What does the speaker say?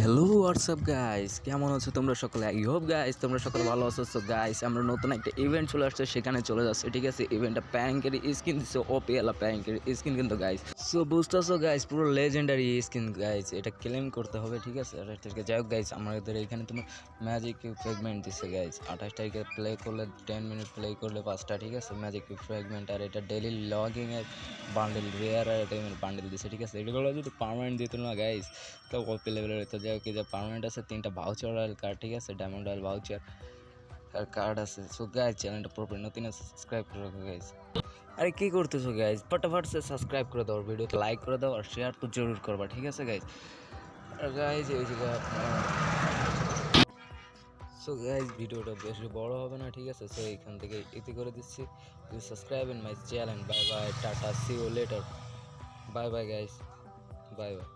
Hello WhatsApp guys কেমন আছো তোমরা সকলে? আই হোপ গাইস তোমরা সকলে ভালো আছো। সো গাইস আমরা নতুন একটা ইভেন্ট চলে আসছে, সেখানে চলে যাচ্ছে, ঠিক আছে? ইভেন্টটা প্যাঙ্কের স্কিন দিচ্ছে ওপি এলা প্যাঙ্কের স্কিন কিন্তু গাইস সো বুঝতেছো গাইস পুরো লেজেন্ডারি স্কিন গাইস এটা ক্লেম করতে হবে, ঠিক আছে? আর থেকে যাই হোক গাইস আমাদের এখানে তোমার ম্যাজিক ফ্রেগমেন্ট দিচ্ছে গাইস আঠাশ তারিখে প্লে করলে টেন মিনিট প্লে করলে পাঁচটা, ঠিক আছে? ম্যাজিক ফ্রেগমেন্ট আর এটা ডেলি লগিং এর বান্ডেল রেয়ার আর টাইমের বান্ডেল দিচ্ছে ঠিক আছে? এগুলো যদি পার্মানেন্ট দিত না গাইস তো ওপি লেভেলের তো যাই হোক যে পার্মানেন্ট আছে, তিনটা ভাউচার রয়্যাল কার্ড ঠিক আছে? ডায়মন্ড রয়্যাল ভাউচার আর কার্ড আছে। সো গাইজ চ্যানেলটা পুরোপুরি নতুন সাবস্ক্রাইব করে রাখো গাইজ আরে কী করতেছো গাইজ ফটাফট সে সাবস্ক্রাইব করে দাও ভিডিওতে লাইক করে দাও আর শেয়ার তো জরুর করবা, ঠিক আছে গাইজ আর গাইজ এই যে সো গাইজ ভিডিওটা বেশি বড় হবে না, ঠিক আছে? সো এইখান থেকে ইতি করে দিচ্ছি। Subscribe in my channel bye bye tata see you later bye bye guys bye bye